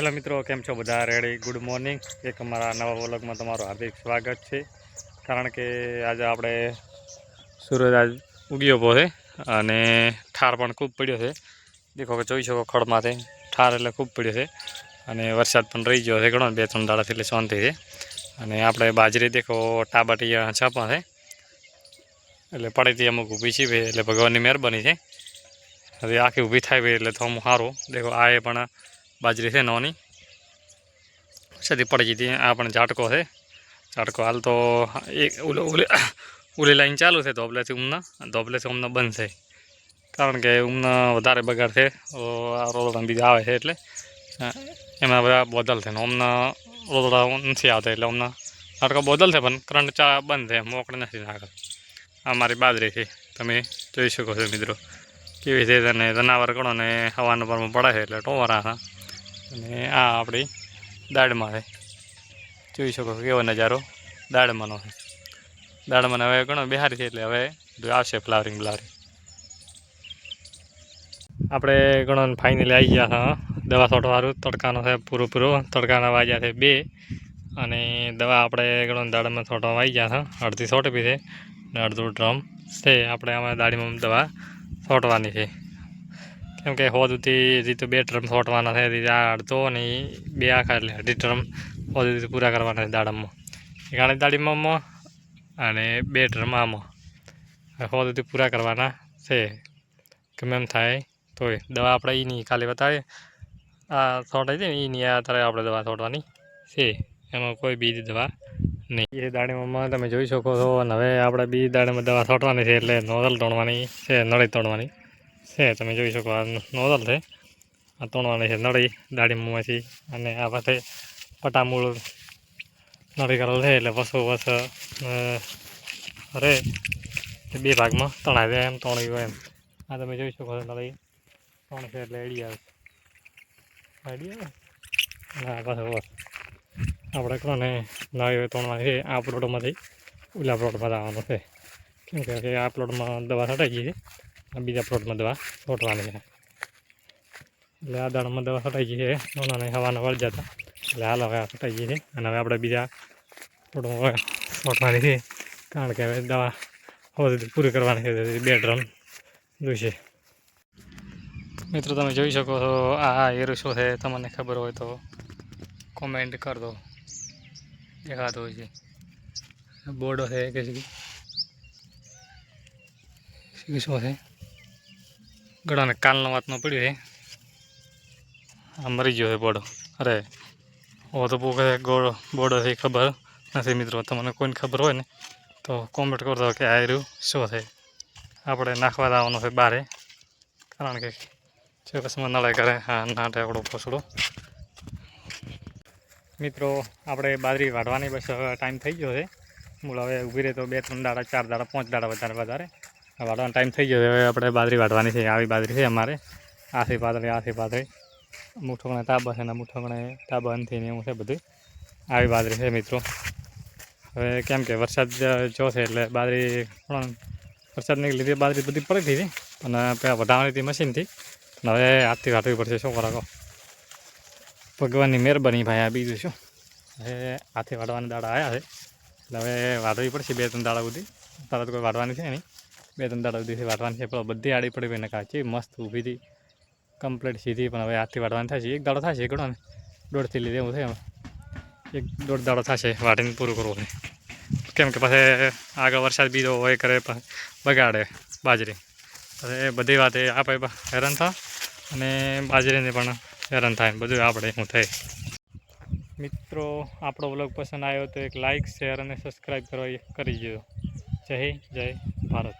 Hello મિત્રો, કેમ છો બધા? રેડી ગુડ મોર્નિંગ એક અમારા નવા વ્લોગમાં તમારું હાર્દિક સ્વાગત છે. કારણ કે આજે આપણે સૂરજ આજ ઉગ્યો ઊભો છે અને ઠાર પણ ખૂબ પડ્યો છે. દેખો કે જોઈ શકો ખડમાંથી. ઠાર એટલે ખૂબ પડ્યો છે. અને વરસાદ પણ રહી ગયો છે ઘણો, બે ત્રણ દાડાથી એટલે શાંતિ છે. અને આપણે બાજરી દેખો, ટાબાટિયા છાપા છે. એટલે પડેથી અમુક ઊભી છે એટલે ભગવાનની મહેરબાની છે. હવે આખી ઊભી થાય એટલે થોડું સારું દેખો, આ પણ બાજરી છે નોની. સદી પડી હતી. આ પણ ઝાટકો છે. ઝાટકો હાલ તો એક ઉલે ઉલે ઉલી લાઈન ચાલુ છે ધોબલેથી ઉમના. ધોબલેથી ઉમના બંધ છે. કારણ કે ઉમના વધારે બગાડ છે. આ રોદડા બીજા આવે છે એટલે. એમાં બધા બોદલ છે ઓમના રોદડા નથી આવતા એટલે ઓમના ઝાટકો બોદલ છે પણ કરંટ ચા બંધ છે. મોકળે નથી આગળ. આ મારી બાજરી છે. તમે જોઈ શકો છો મિત્રો. કેવી રીતે અને જનાવર ગણો ને હવાનું પરમાં પડે છે એટલે ટોવરા હતા અને આ આપણી દાળમાં છે. જોઈ શકો છો કેવો નજારો દાળમાંનો છે. દાળમાં હવે ઘણો બિહારી છે એટલે હવે આવશે ફ્લાવરિંગ બ્લાવરિંગ આપણે ઘણો ફાઇનલી આવી ગયા હા. દવા છોટવાળું તડકાનો છે પૂરો પૂરો તડકાના વાગ્યા છે બે. અને દવા આપણે ઘણો દાળમાં છોટવા આવી ગયા હા. અડધી છોટવી છે. અને અડધું ડ્રમ છે. આપણે આમાં દાડીમાં દવા છોટવાની છે. કેમ કે હોદ ઉતી હજી તો બે ડ્રમ છોટવાના છે, હજી આ અડધો અને બે આખા એટલે અઢી ડ્રમ હોદ ઉતી પૂરા કરવાના છે દાડમમાં. આણી દાડીમાં અને બે ડ્રમ આમાં. હોદ ઉતી પૂરા કરવાના છે. ગમે એમ થાય તોય દવા આપણે એ નહીં ખાલી બતાવીએ. આ છોટાઈ છે ને નહીં આ અત્યારે આપણે દવા છોટવાની છે. એમાં કોઈ બીજી દવા નહીં. એ દાડીમાં તમે જોઈ શકો છો. અને હવે આપણે બીજી દાડીમાં દવા છોટવાની છે એટલે નોઝલ તોડવાની છે, નળી તોડવાની છે, તમે જોઈ શકો આ નોઝલ છે. આ તોડવાની છે, નળી દાડીમાંથી અને આ પાસે પટામૂળ નળી કરેલ છે, એટલે વસો વસ રે બે ભાગમાં તણાય એમ તણી એમ. આ તમે જોઈ શકો છો નળી ત્રણ છે, એટલે એડી આવે. આઈડી આવે? આ પાસે વસ. આપણે કોને નવી હોય તોડવાની છે, આ પ્લોટમાંથી ઓલા પ્લોટમાં જવાનું છે. કેમ કે આ પ્લોટમાં દવા છટાઈ ગઈ છે. બીજા પ્લોટમાં દવા છોટવાની છે. એટલે આ દાણામાં દવા છટાઈ ગઈ છે. નાના હવાના વળ જતા એટલે હાલ હવે છટાઈ ગઈ છે. અને હવે આપણે બીજા પ્લોટમાં છોટવાની છે. કારણ કે હવે દવા હવે પૂરી કરવાની છે. બે ડ્રમ જોઈશે. મિત્રો, તમે જોઈ શકો છો આ એરું શું છે? તમને ખબર હોય તો કોમેન્ટ કર દો. દેખાતો હોય છે. બોર્ડો છે કે શું છે? ગળાને કાલનો વાતનો પડ્યો હે. આ મરી ગયો છે બોર્ડો અરે, ઓ તો બહુ કહે ગોળો, બોડો છે ખબર નથી મિત્રો, તમને કોઈને ખબર હોય ને, તો કોમેન્ટ કરતો કે આ રહ્યું શું છે આપણે નાખવા આવવાનું છે બારે. કારણ કે ચોક્કસમાં નળે કરે હા નાટે આપણો ફસડો. મિત્રો, આપણે બાજરી વાઢવાની બસ હવે ટાઈમ થઈ ગયો છે. મૂળ હવે ઊભી રહે તો બે, ત્રણ દાડા, ચાર દાડા, પાંચ દાડા વધારે વધારે. આ વાઢવાનો ટાઈમ થઈ ગયો હવે આપણે બાજરી વાઢવાની છે. આવી બાજરી છે અમારે. આથી પાતળી આથી પાતળી. મુઠોકણે તાબા છે ને મુઠોકણે તાબા નથી એવું છે બધું આવી બાજરી છે મિત્રો. હવે કેમ કે વરસાદ જો છે એટલે બાજરી પણ વરસાદને લીધે બાજરી બધી પડી હતી અને પેલા વધારવાની હતી મશીનથી હવે હાથથી વાટવી પડશે. શું કરો ભગવાનની મહેરબાની ભાઈ, આ બીજું શું? હવે હાથે વાળવાના દાડા આવ્યા છે. એટલે હવે વાળવી પડશે બે ત્રણ દાડા સુધી. તરત કોઈ વાળવાની છે નહીં. બે ત્રણ દાડા સુધી વાટવાની છે, પણ બધી આડી પડી ભાઈને કાચી, મસ્ત ઊભી હતી. કમ્પ્લીટ સીધી, પણ હવે હાથથી વાટવાની થશે એક દાડો થશે ઘણો ને? દોઢથી લીધે એવું થાય એક દોઢ દાડો થશે વાટીને પૂરું કરવું. કેમ કે પછી આગળ વરસાદ બીજો હોય કરે બગાડે બાજરી. પછી બધી વાતે આપણે હેરાન થા. અને બાજરીને પણ હેરાન થાય, બધું આપણે હું થાય. મિત્રો, આપણો વ્લોગ પસંદ આવ્યો તો એક લાઇક શેર અને સબસ્ક્રાઈબ કરવા કરી દો જય જય ભારત.